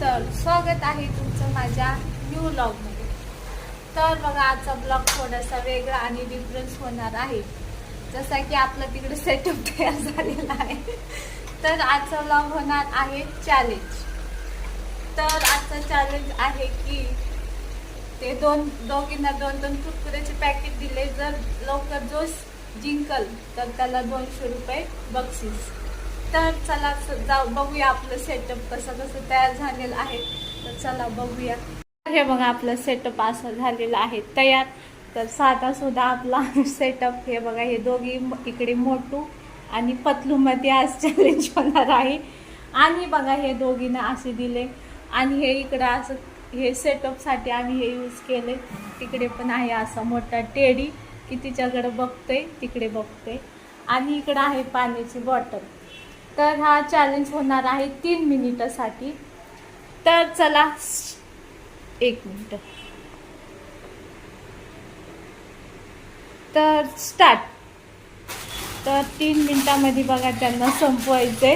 तर स्वागत आहे तुमचं माझ्या न्यू ब्लॉगमध्ये तर बघा आजचा ब्लॉग थोडासा वेगळा आणि डिफरन्स होणार आहे. जसा की आपला तिकडे सेटअप तयार झालेला आहे. तर आजचा ब्लॉग होणार आहे चॅलेंज तर आजचा चॅलेंज आहे की ते दोन दोघींना दोन दोन कुरकुऱ्याचे पॅकेट दिले. जर लवकर जोश जिंकल तर त्याला दोनशे रुपये बक्षीस. तर चला जाऊ बघूया आपलं सेटअप कसं कसं तयार झालेलं आहे. तर चला बघूया. हे बघा आपलं सेटअप असं झालेलं आहे. तयार. तर साधा सुद्धा आपला सेटअप हे बघा हे दोघी इकडे मोटू आणि पतलूमध्ये आज चॅलेंज होणार आहे. आणि बघा हे दोघींना असे दिले. आणि हे इकडं असं हे सेटअपसाठी आम्ही हे यूज केले. तिकडे पण आहे असा मोठा टेडी की तिच्याकडं बघते तिकडे बघते आणि इकडं आहे पाण्याची बॉटल तर हा चॅलेंज होणार आहे तीन मिनिटासाठी. तर चला एक मिनिट. तर स्टार्ट तर तीन मिनिटामध्ये बघा त्यांना संपवायचे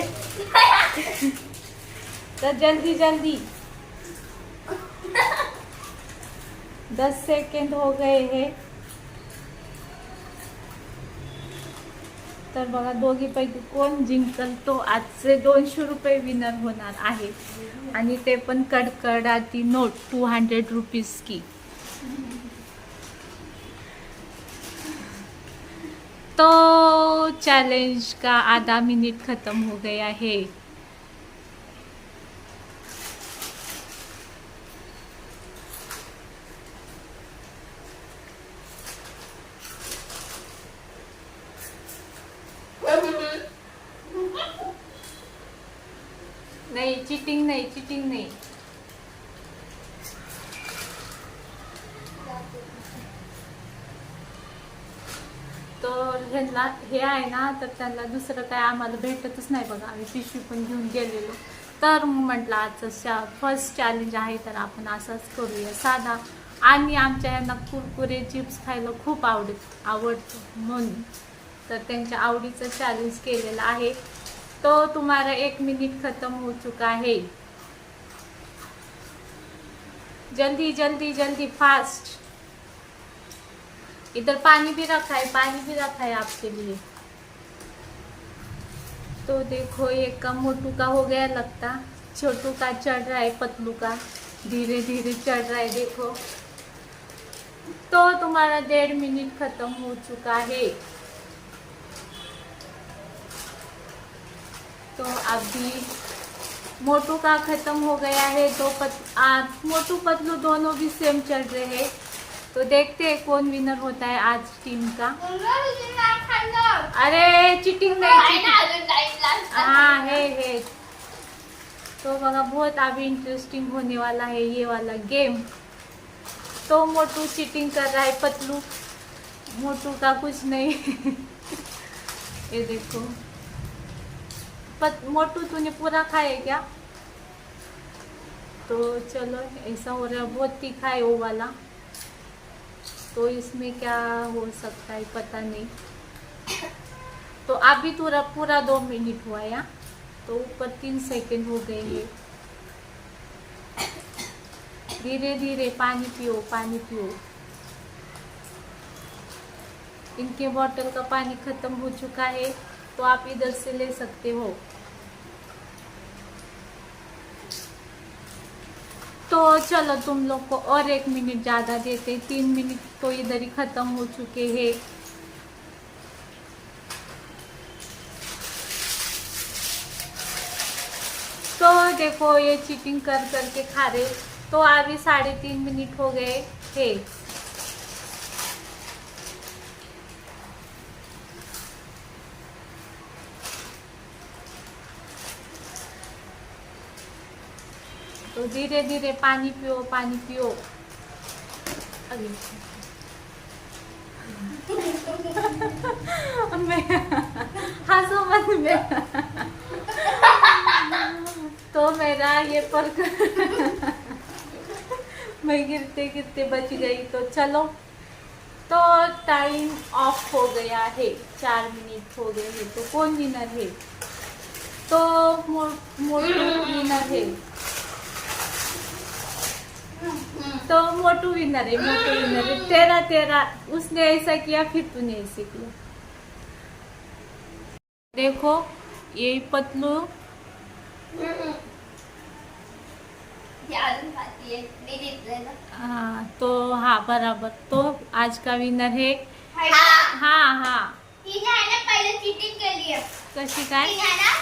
तर जल्दी जल्दी. दस सेकंड हो गए हे. तर बघा दोघीपैकी कोण जिंकल तो आजचे दोनशे रुपये विनर होणार आहे. आणि ते पण कडकडाती नोट टू हंड्रेड रुपीज की. तो चैलेंज का आधा मिनट खत्म हो गया है नाही चिटिंग नाही चिटिंग नाही. तर ह्यांना हे आहे ना तर त्यांना दुसरं काय आम्हाला भेटतच नाही बघा. आम्ही पिशवी पण घेऊन गेलेलो. तर मग म्हटलं आजचं फर्स्ट चॅलेंज आहे तर आपण असंच करूया. साधा आणि आमच्या यांना कुरकुरे चिप्स खायला खूप आवडत आवडतं म्हणून. तर त्यांच्या आवडीचं चॅलेंज केलेलं आहे. तो तुम्हारा एक मिनट खत्म हो चुका है। जल्दी जल्दी जल्दी फास्ट इधर पानी भी रखा है, पानी भी रखा है आपके लिए। तो देखो एक का मोटू का हो गया लगता। छोटू का चढ़ रहा है, पतलू का। धीरे धीरे चढ़ रहा है, देखो। तो तुम्हारा डेढ़ मिनट खत्म हो चुका है। तो अभी मोटू का खत्म हो गया है। दो पत, आ, मोटू पतलू दोनों भी सेम चल रहे हैं। तो देखते हैं कौन विनर होता है आज टीम का। अरे चीटिंग नहीं हाँ है है तो बघा बहुत अभी इंटरेस्टिंग होने वाला है ये वाला गेम तो मोटू चीटिंग कर रहा है पतलू। मोटू का कुछ नहीं। ये देखो। मोटू तूने पूरा खाया क्या? तो चलो, ऐसा हो रहा है बहुत तीखा है वो वाला। तो इसमें क्या हो सकता है, पता नहीं। तो अभी पूरा पूरा दो मिनट हुआ या तो ऊपर तीन सेकंड हो गए हैं। धीरे धीरे पानी पियो पानी पियो। इनके बॉटल का पानी खत्म हो चुका है। तो आप इधर से ले सकते हो। तो चलो तुम लोग को और एक मिनट ज़्यादा देते। तीन मिनट तो इधर ही ख़त्म हो चुके हैं। तो देखो ये चीटिंग कर करके खा रहे तो अभी साढ़े तीन मिनट हो गए थे तो धीरे धीरे पानी पियो पानी पियो। हंसो मत तो मेरा ये पर मैं गिरते गिरते बच गई तो चलो। तो टाइम ऑफ़ हो गया है, चार मिनट हो गए हैं तो कौन विनर है? तो मोटू विनर है। तो मोटू विनर है मोटू विनर है तेरा तेरा. उसने ऐसा किया फिर तूने ऐसे किया. देखो ये पतलू हाँ तो हाँ बराबर. तो आज का विनर है. हाँ. हाँ आहे पहिले चिटिंग केली आहे कशी काय आहे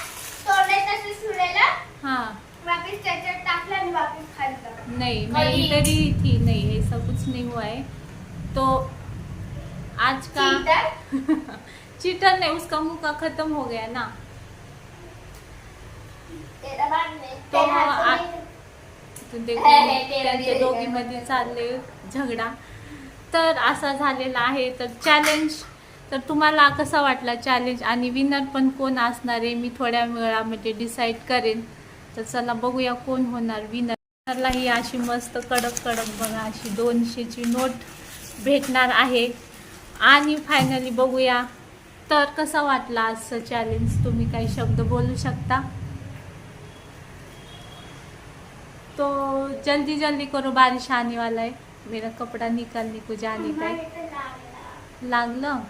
तोडले तसे सुरेला हाँ. वापिस त्याच्यात टाकलं आणि वापिस खाल्लं. नहीं मैं कभी- इधर ही थी नहीं ऐसा कुछ नहीं हुआ है तो आज का चीटर? चीटर नहीं उसका मुंह का खत्म हो गया ना? तेरा बाण नाही तो तेरा हात आ- नाही. तर ते ते त्यांच्या दोघीमध्ये चालले झगडा. तर असा झालेला आहे. तर चॅलेंज तर तुम्हाला कसा वाटला चॅलेंज आणि विनर पण कोण असणार आहे? मी थोड्या वेळामध्ये डिसाईड करेन. तर चला बघूया कोण होणार विनर विनरला ही अशी मस्त कडक कडक बघा अशी दोनशेची नोट भेटणार आहे. आणि फायनली बघूया. तर कसा वाटला आजचं चॅलेंज तुम्ही काही शब्द बोलू शकता? तो जल्दी जल्दी करो बारिश आने वाला है मेरा कपड़ा निकालने को जाने का लागलं?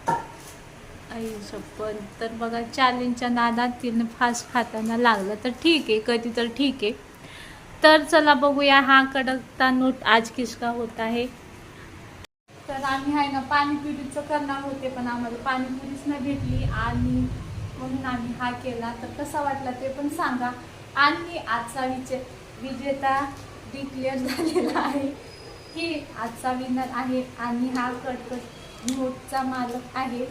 आई शपथ तर बघा चॅलेंजच्या नादात तिनं फास्ट खाताना लागलं तर ठीक आहे कधी तर ठीक आहे. तर चला बघूया हा कडकता नोट आज किसका होत आहे. तर आम्ही आहे ना पाणीपुरीचं करणार होते पण आम्हाला पाणीपुरीच नाही भेटली. आणि म्हणून आम्ही हा केला. तर कसा वाटला ते पण सांगा. आणि आजचा विचे विजेता डिक्लेअर झालेला आहे. की आजचा विनर आहे. आणि हा कडकट नोटचा मालक आहे.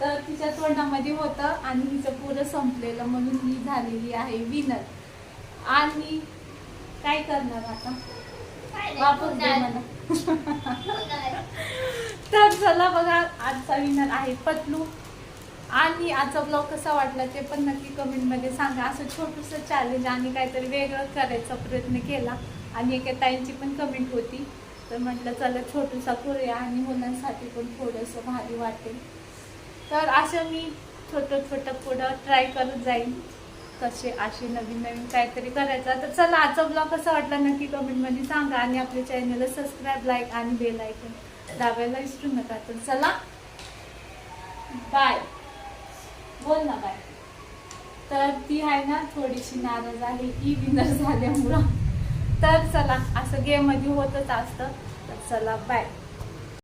तर तिच्या तोंडामध्ये होतं आणि हिचं पुरं संपलेलं म्हणून ही झालेली आहे विनर आणि काय करणार आता? वापस दे मला. तर चला बघा आजचा विनर आहे पतलू. आणि आजचा ब्लॉग कसा वाटला ते पण नक्की कमेंटमध्ये सांगा. असं छोटंसं चॅलेंज आणि काहीतरी वेगळं करायचा प्रयत्न केला. आणि एका ताईंची पण कमेंट होती. तर म्हटलं चला छोटूसा करूया आणि मुलांसाठी पण थोडंसं भारी वाटेल. तर असं मी छोटं छोटं पुढं ट्राय करत जाईन. कसे असे नवीन नवीन काहीतरी करायचं. तर चला आजचा ब्लॉग कसा वाटला नक्की कमेंटमध्ये सांगा आणि आपल्या चॅनलला सबस्क्राईब लाईक आणि बेल ऐकून दाबायला विसरू नका. तर चला बाय बोल ना बाय तर ती आहे ना थोडीशी नाराज आहे. ही विनर झाल्यामुळं. तर चला असं गेममध्ये होतच असतं. तर चला बाय